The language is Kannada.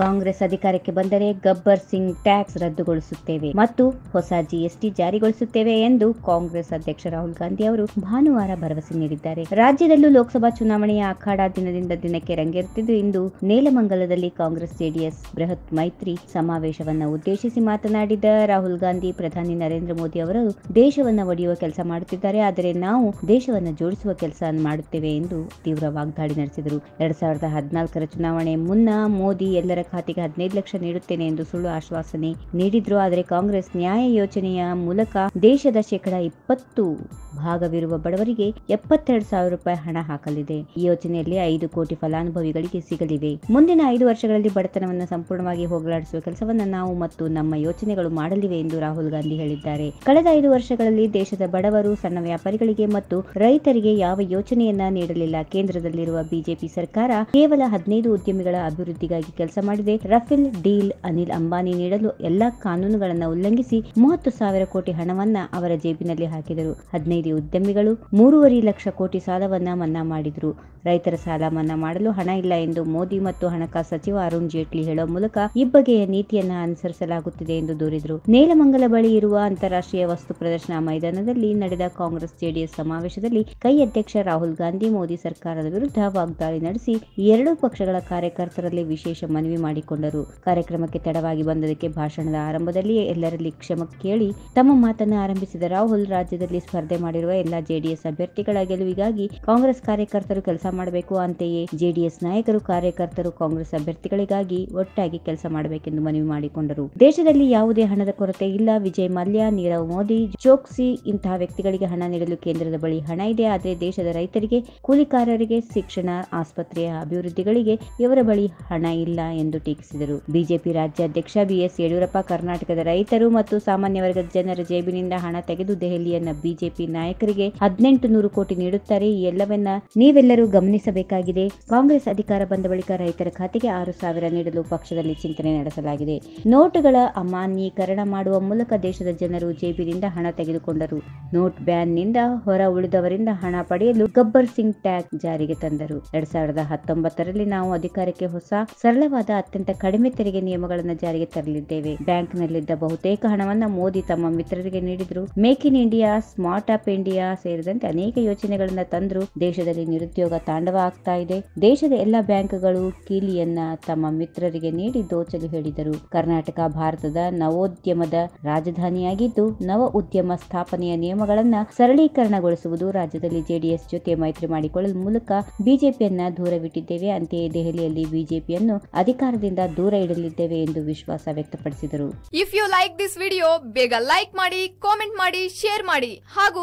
ಕಾಂಗ್ರೆಸ್ ಅಧಿಕಾರಕ್ಕೆ ಬಂದರೆ ಗಬ್ಬರ್ ಸಿಂಗ್ ಟ್ಯಾಕ್ಸ್ ರದ್ದುಗೊಳಿಸುತ್ತೇವೆ ಮತ್ತು ಹೊಸ ಜಿಎಸ್ಟಿ ಜಾರಿಗೊಳಿಸುತ್ತೇವೆ ಎಂದು ಕಾಂಗ್ರೆಸ್ ಅಧ್ಯಕ್ಷ ರಾಹುಲ್ ಗಾಂಧಿ ಅವರು ಭಾನುವಾರ ಭರವಸೆ ನೀಡಿದ್ದಾರೆ. ರಾಜ್ಯದಲ್ಲೂ ಲೋಕಸಭಾ ಚುನಾವಣೆಯ ಅಖಾಡ ದಿನದಿಂದ ದಿನಕ್ಕೆ ರಂಗೇರುತ್ತಿದ್ದು, ಇಂದು ನೇಲಮಂಗಲದಲ್ಲಿ ಕಾಂಗ್ರೆಸ್ ಜೆಡಿಎಸ್ ಬೃಹತ್ ಮೈತ್ರಿ ಸಮಾವೇಶವನ್ನು ಉದ್ದೇಶಿಸಿ ಮಾತನಾಡಿದ ರಾಹುಲ್ ಗಾಂಧಿ, ಪ್ರಧಾನಿ ನರೇಂದ್ರ ಮೋದಿ ಅವರು ದೇಶವನ್ನ ಒಡೆಯುವ ಕೆಲಸ ಮಾಡುತ್ತಿದ್ದಾರೆ, ಆದರೆ ನಾವು ದೇಶವನ್ನ ಜೋಡಿಸುವ ಕೆಲಸ ಮಾಡುತ್ತೇವೆ ಎಂದು ತೀವ್ರ ವಾಗ್ದಾಳಿ ನಡೆಸಿದರು. ಎರಡ್ ಸಾವಿರದ ಹದಿನಾಲ್ಕರ ಚುನಾವಣೆ ಮುನ್ನ ಮೋದಿ ಎಲ್ಲರ ಖಾತೆಗೆ ಹದಿನೈದು ಲಕ್ಷ ನೀಡುತ್ತೇನೆ ಎಂದು ಸುಳ್ಳು ಆಶ್ವಾಸನೆ ನೀಡಿದ್ರು. ಆದರೆ ಕಾಂಗ್ರೆಸ್ ನ್ಯಾಯ ಯೋಜನೆಯ ಮೂಲಕ ದೇಶದ ಶೇಕಡಾ ಇಪ್ಪತ್ತು ಭಾಗವಿರುವ ಬಡವರಿಗೆ ಎಪ್ಪತ್ತೆರಡು ಸಾವಿರ ರೂಪಾಯಿ ಹಣ ಹಾಕಲಿದೆ. ಈ ಯೋಜನೆಯಲ್ಲಿ ಐದು ಕೋಟಿ ಫಲಾನುಭವಿಗಳಿಗೆ ಸಿಗಲಿವೆ. ಮುಂದಿನ ಐದು ವರ್ಷಗಳಲ್ಲಿ ಬಡತನವನ್ನು ಸಂಪೂರ್ಣವಾಗಿ ಹೋಗಲಾಡಿಸುವ ಕೆಲಸವನ್ನ ನಾವು ಮತ್ತು ನಮ್ಮ ಯೋಜನೆಗಳು ಮಾಡಲಿವೆ ಎಂದು ರಾಹುಲ್ ಗಾಂಧಿ ಹೇಳಿದ್ದಾರೆ. ಕಳೆದ ಐದು ವರ್ಷಗಳಲ್ಲಿ ದೇಶದ ಬಡವರು, ಸಣ್ಣ ವ್ಯಾಪಾರಿಗಳಿಗೆ ಮತ್ತು ರೈತರಿಗೆ ಯಾವ ಯೋಜನೆಯನ್ನ ನೀಡಲಿಲ್ಲ. ಕೇಂದ್ರದಲ್ಲಿರುವ ಬಿಜೆಪಿ ಸರ್ಕಾರ ಕೇವಲ ಹದಿನೈದು ಉದ್ಯಮಿಗಳ ಅಭಿವೃದ್ಧಿಗಾಗಿ ಕೆಲಸ ಮಾಡಿದೆ. ರಫೇಲ್ ಡೀಲ್ ಅನಿಲ್ ಅಂಬಾನಿ ನೀಡಲು ಎಲ್ಲಾ ಕಾನೂನುಗಳನ್ನು ಉಲ್ಲಂಘಿಸಿ ಮೂವತ್ತು ಸಾವಿರ ಕೋಟಿ ಹಣವನ್ನ ಅವರ ಜೇಬಿನಲ್ಲಿ ಹಾಕಿದರು. ಹದಿನೈದು ಉದ್ಯಮಿಗಳು ಮೂರುವರೆ ಲಕ್ಷ ಕೋಟಿ ಸಾಲವನ್ನ ಮನ್ನಾ ಮಾಡಿದ್ರು. ರೈತರ ಸಾಲ ಮನ್ನಾ ಮಾಡಲು ಹಣ ಇಲ್ಲ ಎಂದು ಮೋದಿ ಮತ್ತು ಹಣಕಾಸು ಸಚಿವ ಅರುಣ್ ಜೇಟ್ಲಿ ಹೇಳುವ ಮೂಲಕ ಇಬ್ಬಗೆಯ ನೀತಿಯನ್ನ ಅನುಸರಿಸಲಾಗುತ್ತಿದೆ ಎಂದು ದೂರಿದರು. ನೇಲಮಂಗಲ ಬಳಿ ಇರುವ ಅಂತಾರಾಷ್ಟ್ರೀಯ ವಸ್ತು ಪ್ರದರ್ಶನ ಮೈದಾನದಲ್ಲಿ ನಡೆದ ಕಾಂಗ್ರೆಸ್ ಜೆಡಿಎಸ್ ಸಮಾವೇಶದಲ್ಲಿ ಕೈ ಅಧ್ಯಕ್ಷ ರಾಹುಲ್ ಗಾಂಧಿ ಮೋದಿ ಸರ್ಕಾರದ ವಿರುದ್ಧ ವಾಗ್ದಾಳಿ ನಡೆಸಿ ಎರಡೂ ಪಕ್ಷಗಳ ಕಾರ್ಯಕರ್ತರಲ್ಲಿ ವಿಶೇಷ ಮನವಿ ಮಾಡಿಕೊಂಡರು. ಕಾರ್ಯಕ್ರಮಕ್ಕೆ ತಡವಾಗಿ ಬಂದದಕ್ಕೆ ಭಾಷಣದ ಆರಂಭದಲ್ಲಿಯೇ ಎಲ್ಲರಲ್ಲಿ ಕ್ಷಮ ಕೇಳಿ ತಮ್ಮ ಮಾತನ್ನು ಆರಂಭಿಸಿದ ರಾಹುಲ್ ರಾಜ್ಯದಲ್ಲಿ ಸ್ಪರ್ಧೆ ಮಾಡಿರುವ ಎಲ್ಲಾ ಜೆಡಿಎಸ್ ಅಭ್ಯರ್ಥಿಗಳ ಗೆಲುವಿಗಾಗಿ ಕಾಂಗ್ರೆಸ್ ಕಾರ್ಯಕರ್ತರು ಕೆಲಸ ಮಾಡಬೇಕು ಅಂತೆಯೇ ಜೆಡಿಎಸ್ ನಾಯಕರು ಕಾರ್ಯಕರ್ತರು ಕಾಂಗ್ರೆಸ್ ಅಭ್ಯರ್ಥಿಗಳಿಗಾಗಿ ಒಟ್ಟಾಗಿ ಕೆಲಸ ಮಾಡಬೇಕೆಂದು ಮನವಿ ಮಾಡಿಕೊಂಡರು. ದೇಶದಲ್ಲಿ ಯಾವುದೇ ಹಣದ ಕೊರತೆ ಇಲ್ಲ. ವಿಜಯ್ ಮಲ್ಯ, ನೀರವ್ ಮೋದಿ ಚೋಕ್ಸಿ ಇಂತಹ ವ್ಯಕ್ತಿಗಳಿಗೆ ಹಣ ನೀಡಲು ಕೇಂದ್ರದ ಬಳಿ ಹಣ ಇದೆ. ಆದರೆ ದೇಶದ ರೈತರಿಗೆ, ಕೂಲಿಕಾರರಿಗೆ, ಶಿಕ್ಷಣ, ಆಸ್ಪತ್ರೆಯ ಅಭಿವೃದ್ಧಿಗಳಿಗೆ ಇವರ ಬಳಿ ಹಣ ಇಲ್ಲ ಎಂದು ಟೀಕಿಸಿದರು. ಬಿಜೆಪಿ ರಾಜ್ಯಾಧ್ಯಕ್ಷ ಬಿಎಸ್ ಯಡಿಯೂರಪ್ಪ ಕರ್ನಾಟಕದ ರೈತರು ಮತ್ತು ಸಾಮಾನ್ಯ ವರ್ಗದ ಜನರ ಜೇಬಿನಿಂದ ಹಣ ತೆಗೆದು ದೆಹಲಿಯನ್ನ ಬಿಜೆಪಿ ನಾಯಕರಿಗೆ ಹದಿನೆಂಟು ನೂರು ಕೋಟಿ ನೀಡುತ್ತಾರೆ. ಈ ಎಲ್ಲವನ್ನ ನೀವೆಲ್ಲರೂ ಗಮನಿಸಬೇಕಾಗಿದೆ. ಕಾಂಗ್ರೆಸ್ ಅಧಿಕಾರ ಬಂದ ಬಳಿಕ ರೈತರ ಖಾತೆಗೆ ಆರು ಸಾವಿರ ನೀಡಲು ಪಕ್ಷದಲ್ಲಿ ಚಿಂತನೆ ನಡೆಸಲಾಗಿದೆ. ನೋಟುಗಳ ಅಮಾನ್ಯೀಕರಣ ಮಾಡುವ ಮೂಲಕ ದೇಶದ ಜನರು ಜೇಬಿನಿಂದ ಹಣ ತೆಗೆದುಕೊಂಡರು. ನೋಟ್ ಬ್ಯಾನ್ನಿಂದ ಹೊರ ಉಳಿದವರಿಂದ ಹಣ ಪಡೆಯಲು ಗಬ್ಬರ್ ಸಿಂಗ್ ಟ್ಯಾಗ್ ಜಾರಿಗೆ ತಂದರು. ಎರಡ್ ಸಾವಿರದ ಹತ್ತೊಂಬತ್ತರಲ್ಲಿ ನಾವು ಅಧಿಕಾರಕ್ಕೆ ಹೊಸ, ಸರಳವಾದ, ಅತ್ಯಂತ ಕಡಿಮೆ ತೆರಿಗೆ ನಿಯಮಗಳನ್ನು ಜಾರಿಗೆ ತರಲಿದ್ದೇವೆ. ಬ್ಯಾಂಕ್ನಲ್ಲಿದ್ದ ಬಹುತೇಕ ಹಣವನ್ನು ಮೋದಿ ತಮ್ಮ ಮಿತ್ರರಿಗೆ ನೀಡಿದ್ರು. Make in India smart up India ಸೇರಿದಂತೆ ಅನೇಕ ಯೋಜನೆಗಳನ್ನ ತಂದ್ರು. ದೇಶದಲ್ಲಿ ನಿರುದ್ಯೋಗ ತಾಂಡವ ಆಗ್ತಾ ಇದೆ. ದೇಶದ ಎಲ್ಲ ಬ್ಯಾಂಕ್ಗಳು ಕೀಲಿಯನ್ನ ತಮ್ಮ ಮಿತ್ರರಿಗೆ ನೀಡಿ ದೋಚಲು ಹೇಳಿದರು. ಕರ್ನಾಟಕ ಭಾರತದ ನವೋದ್ಯಮದ ರಾಜಧಾನಿಯಾಗಿದ್ದು, ನವ ಉದ್ಯಮ ಸ್ಥಾಪನೆಯ ನಿಯಮಗಳನ್ನ ಸರಳೀಕರಣಗೊಳಿಸುವುದು ರಾಜ್ಯದಲ್ಲಿ ಜೆಡಿಎಸ್ ಜೊತೆ ಮೈತ್ರಿ ಮಾಡಿಕೊಳ್ಳಲು ಮೂಲಕ ಬಿಜೆಪಿಯನ್ನ ದೂರವಿಟ್ಟಿದ್ದೇವೆ. ಅಂತೆಯೇ ದೆಹಲಿಯಲ್ಲಿ ಬಿಜೆಪಿಯನ್ನು ಅಧಿಕಾರದಿಂದ ದೂರ ಇಡಲಿದ್ದೇವೆ ಎಂದು ವಿಶ್ವಾಸ ವ್ಯಕ್ತಪಡಿಸಿದರು. If you like this video ಬೇಗ ಲೈಕ್ ಮಾಡಿ ಕಾಮೆಂಟ್ ಮಾಡಿ ಶೇರ್ ಮಾಡಿ ಹಾಗೂ